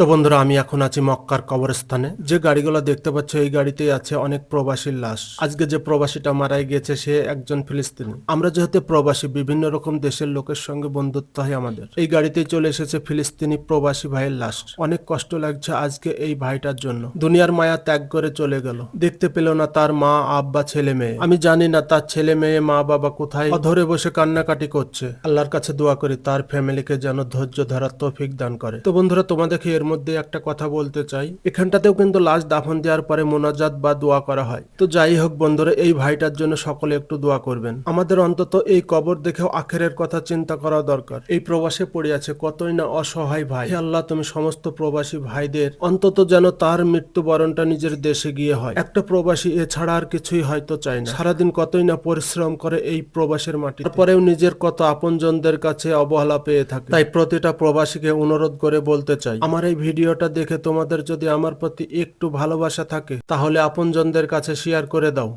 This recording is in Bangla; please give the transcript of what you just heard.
তো বন্ধুরা, আমি এখন আছি মক্কার কবরস্থানে। যে গাড়িগুলো দেখতে পাচ্ছ, এই গাড়িতেই আছে অনেক প্রবাসীর লাশ। আজকে যে প্রবাসীটা মারাই গেছে সে একজন ফিলিস্তিনি। আমরা যেহেতু প্রবাসী, বিভিন্ন রকম দেশের লোকের সঙ্গে বন্ধুত্ব হয় আমাদের। এই গাড়িতেই চলে এসেছে ফিলিস্তিনি প্রবাসী ভাইয়ের লাশ। অনেক কষ্ট লাগছে আজকে এই ভাইটার জন্য। দুনিয়ার মায়া ত্যাগ করে চলে গেল। দেখতে পেল না তার মা, আব্বা, ছেলে, মেয়ে। আমি জানি না তার ছেলে, মেয়ে, মা, বাবা কোথায়। ধরে বসে কান্নাকাটি করছে। আল্লাহর কাছে দোয়া করি, তার ফ্যামিলিকে যেন ধৈর্য ধরার তৌফিক দান করে। তো বন্ধুরা, তোমাদেরকে এর মধ্যে একটা কথা বলতে চাই। এখানটাতেও কিন্তু লাশ দাফন দেওয়ার পরে মোনাজাত বা দোয়া করা হয়। তো যাই হোক বন্ধুরা, এই ভাইটার জন্য সকলে একটু দোয়া করবেন। আমাদের অন্তত এই কবর দেখেও আখেরের কথা চিন্তা করা দরকার। এই প্রবাসে পড়ে আছে কতই না অসহায় ভাই। আল্লাহ, তুমি সমস্ত প্রবাসী ভাইদের অন্তত যেন তার মৃত্যুবরণটা নিজের দেশে গিয়ে হয়। একটা প্রবাসী এছাড়া আর কিছুই হয়তো চায় না। সারাদিন কতই না পরিশ্রম করে এই প্রবাসের মাটি তারপরেও নিজের কত আপনজনদের কাছে অবহেলা পেয়ে থাকে। তাই প্রতিটা প্রবাসীকে অনুরোধ করে বলতে চাই, আমার এই ভিডিওটা দেখে তোমাদের যদি আমার প্রতি একটু ভালোবাসা থাকে, তাহলে আপনজনদের কাছে শেয়ার করে দাও।